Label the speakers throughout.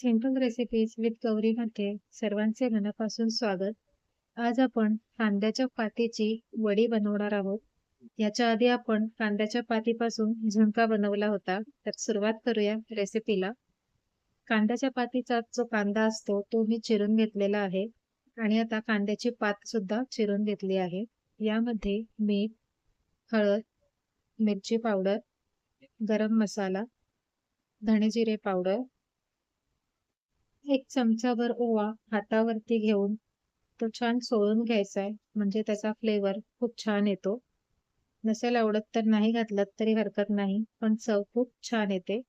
Speaker 1: Simple recipes with गौरीमध्ये सर्वांचे मनापासून स्वागत. आज आपण कांद्याच्या पातीची वडी बनवणार आहोत. याच्या आधी आपण कांद्याच्या पातीपासून झुणका बनवला होता. तर सुरुवात करूया रेसिपीला. कांद्याच्या पातीचा जो कांदा असतो तो मी चिरून घेतलेला आहे आणि आता कांद्याची पात सुद्धा चिरून घेतली आहे. यामध्ये मीठ, हळद, मिरची पावडर, गरम मसाला, धणे पावडर एक चमचाभर ओवा हातावरती घेऊन तो छान सोळून घ्यायचा आहे म्हणजे त्याचा फ्लेवर खूप छान येतो. नसेल आवडत तर नाही घातलं तरी हरकत नाही पण चव खूप छान येते.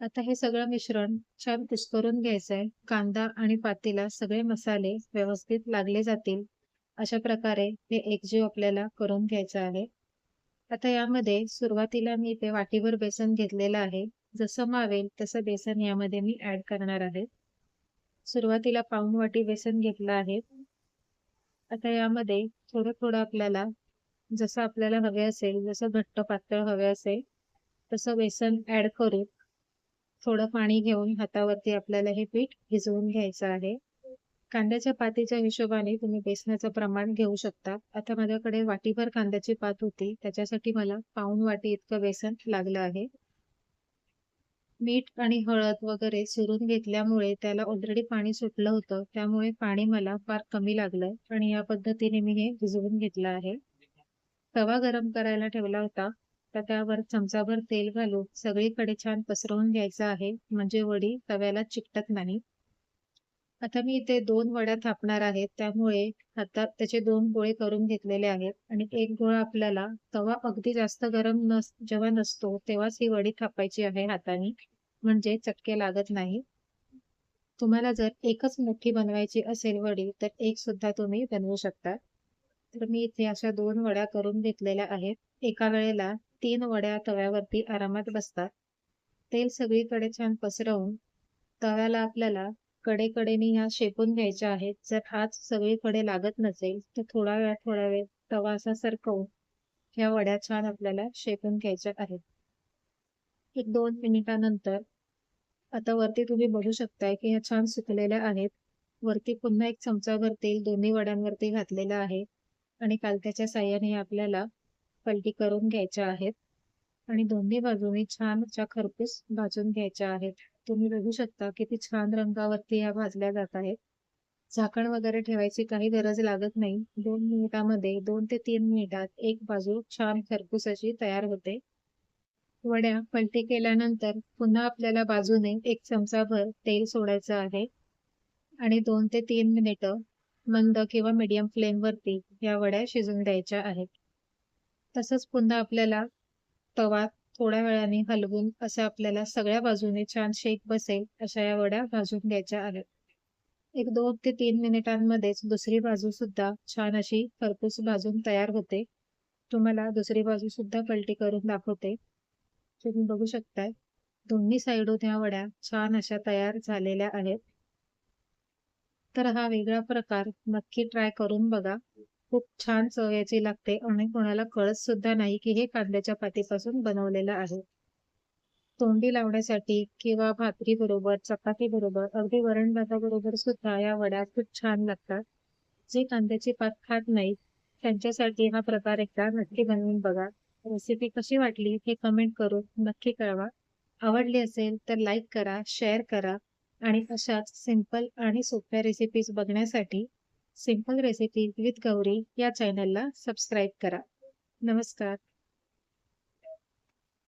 Speaker 1: आता हे सगळं मिश्रण छान कुस्करून घ्यायचं आहे कांदा आणि पातीला सगळे मसाले व्यवस्थित लागले जातील. अशा प्रकारे हे एकजीव आपल्याला करून घ्यायचं आहे. आता यामध्ये सुरुवातीला मी ते वाटीभर बेसन घेतलेलं आहे. जसं मावेल तसं बेसन यामध्ये मी ऍड करणार आहे. सुरुवातीला पाऊण वाटी बेसन घेतलं आहे. आता यामध्ये थोडं थोडं आपल्याला जसं आपल्याला हवे असेल जसं घट्ट पातळ हवे असेल तसं बेसन ऍड करून थोडं पाणी घेऊन हातावरती आपल्याला हे पीठ भिजवून घ्यायचं आहे. कांद्याच्या पातीच्या हिशोबाने तुम्ही बेसनाचं प्रमाण घेऊ शकता. आता माझ्याकडे वाटीभर कांद्याची पात होती. त्याच्यासाठी मला पाऊण वाटी इतकं बेसन लागलं आहे. मीठ आणि हळद वगैरे सुरून घेतल्यामुळे त्याला ऑलरेडी पाणी सुटलं होतं. त्यामुळे पाणी मला फार कमी लागलं आणि या पद्धतीने मी हे भिजवून घेतलं आहे. तवा गरम करायला ठेवला होता. तर त्यावर चमचाभर तेल घालून सगळीकडे छान पसरवून घ्यायचं आहे. म्हणजे वडी तव्याला चिकटत नाही. आता मी इथे दोन वड्या थापणार आहेत. त्यामुळे हातात त्याचे दोन गोळे करून घेतलेले आहेत. आणि एक गोळा आपल्याला तवा अगदी जास्त गरम नस जेव्हा नसतो तेव्हाच ही वडी थापायची आहे हाताने. म्हणजे चटके लागत नाही. तुम्हाला जर एकच मोठी बनवायची असेल वडी तर एक सुद्धा तुम्ही बनवू शकता. तर मी इथे अशा दोन वड्या करून घेतलेल्या आहेत. एका वेळेला तीन वड्या तव्यावरती आरामात बसतात. तेल सगळीकडे छान पसरवून तव्याला आपल्याला कडेकडेने ह्या शेकून घ्यायच्या आहेत. जर हात सगळीकडे लागत नसेल तर थोडा वेळ थोडा वेळ तवा असा सरकवून ह्या वड्या छान आपल्याला शेकून घ्यायच्या आहेत. एक दोन मिनिटानंतर आता वरती तुम्ही बघू शकताय की ह्या छान सुकलेल्या आहेत. वरती पुन्हा एक चमचाभर तेल दोन्ही वड्यांवरती घातलेलं आहे. आणि कालत्याच्या साह्याने आपल्याला पलटी करून घ्यायच्या आहेत. आणि दोन्ही बाजूनी छान अशा खरपूस भाजून घ्यायच्या आहेत. तुम्ही बघू शकता किती छान रंगावरती या भाजल्या जात आहेत. झाकण वगैरे ठेवायची काही गरज लागत नाही. दोन मिनिटामध्ये दोन ते तीन मिनिटात एक बाजू छान खरपूसाची तयार होते. वड्या पलटी केल्यानंतर पुन्हा आपल्याला बाजूने एक चमचाभर तेल सोडायचं आहे. आणि दोन ते तीन मिनिटं मंद किंवा मीडियम फ्लेमवरती या वड्या शिजून द्यायच्या आहेत. तसंच पुन्हा आपल्याला तवा थोड्या वेळाने हलवून असं आपल्याला सगळ्या बाजूने छान शेक बसेल अशा या वड्या भाजून घ्यायच्या आहेत. एक दोन ते तीन मिनिटांमध्येच दुसरी बाजू सुद्धा छान अशी खरपूस भाजून तयार होते. तुम्हाला दुसरी बाजू सुद्धा पलटी करून दाखवते. तुम्ही बघू शकताय दोन्ही साईडून या वड्या छान अशा तयार झालेल्या आहेत. तर हा वेगळा प्रकार नक्की ट्राय करून बघा. खूप छान चव याची लागते आणि कोणाला कळत सुद्धा नाही की हे कांद्याच्या पातीपासून बनवलेलं आहे. तोंडी लावण्यासाठी किंवा भाकरी बरोबर चपाती बरोबर अगदी वरण भाताबरोबर सुद्धा या वड्या खूप छान लागतात. जे कांद्याची पात खात नाहीत त्यांच्यासाठी हा प्रकार एकदा नक्की बनवून बघा. रेसिपी कशी वाटली हे कमेंट करून नक्की कळवा. आवडली असेल तर लाईक करा शेअर करा आणि अशाच सिंपल आणि सोप्या रेसिपीज बघण्यासाठी सिंपल रेसिपी विथ गौरी या चॅनलला सबस्क्राईब करा. नमस्कार.